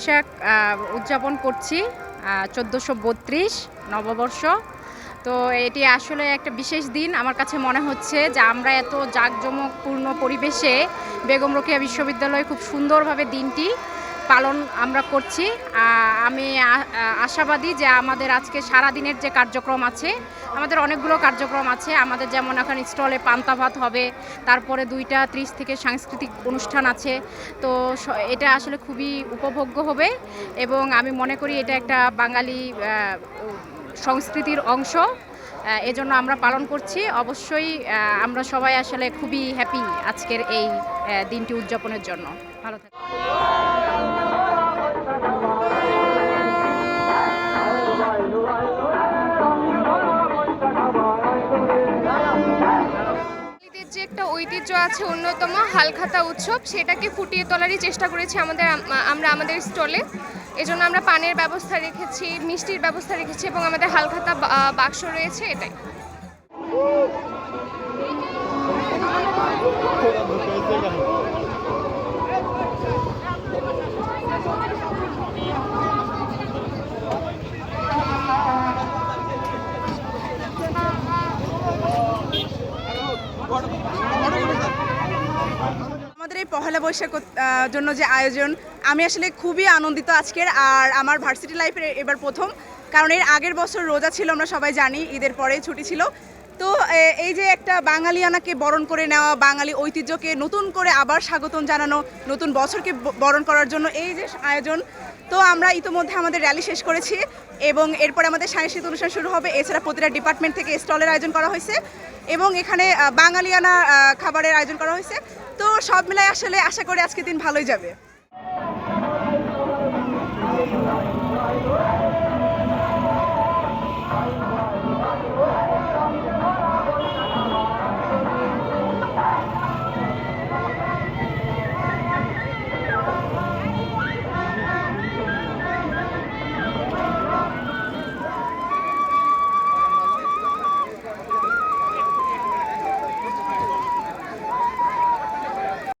বৈশাখ উদযাপন করছি চোদ্দোশো বত্রিশ নববর্ষ। তো এটি আসলে একটা বিশেষ দিন। আমার কাছে মনে হচ্ছে যে আমরা এত জাঁকজমকপূর্ণ পরিবেশে বেগম রোকেয়া বিশ্ববিদ্যালয়ে খুব সুন্দরভাবে দিনটি পালন আমরা করছি। আমি আশাবাদী যে আমাদের আজকে সারা দিনের যে কার্যক্রম আছে, আমাদের অনেকগুলো কার্যক্রম আছে। আমাদের যেমন এখন স্টলে পান্তা ভাত হবে, তারপরে দুইটা ত্রিশ থেকে সাংস্কৃতিক অনুষ্ঠান আছে। তো এটা আসলে খুবই উপভোগ্য হবে এবং আমি মনে করি এটা একটা বাঙালি সংস্কৃতির অংশ। এজন্য আমরা পালন করছি। অবশ্যই আমরা সবাই আসলে খুবই হ্যাপি আজকের এই দিনটি উদযাপনের জন্য। ভালো থাকবেন ঐতিহ্য আছে অন্যতম হালখাতা উৎসব। সেটাকে ফুটিয়ে তোলারই চেষ্টা করেছি আমাদের আমরা আমাদের স্টলে। এজন্য আমরা পানের ব্যবস্থা রেখেছি, মিষ্টির ব্যবস্থা রেখেছি এবং আমাদের হালখাতা বাক্স রয়েছে এটাই। বৈশাখ জন্য যে আয়োজন, আমি আসলে খুবই আনন্দিত আজকের আর আমার ভার্সিটি লাইফের এবার প্রথম, কারণ এর আগের বছর রোজা ছিল, আমরা সবাই জানি, ঈদের পরে ছুটি ছিল। তো এই যে একটা বাঙালিয়ানাকে বরণ করে নেওয়া, বাঙালি ঐতিহ্যকে নতুন করে আবার স্বাগতম জানানো, নতুন বছরকে বরণ করার জন্য এই যে আয়োজন, তো আমরা ইতোমধ্যে আমাদের র্যালি শেষ করেছি এবং এরপরে আমাদের সাংস্কৃতিক অনুষ্ঠান শুরু হবে। এছাড়া প্রতিটা ডিপার্টমেন্ট থেকে স্টলের আয়োজন করা হয়েছে এবং এখানে বাঙালিয়ানা খাবারের আয়োজন করা হয়েছে। সব মিলাই আসলে আশা করি আজকে দিন ভালোই যাবে।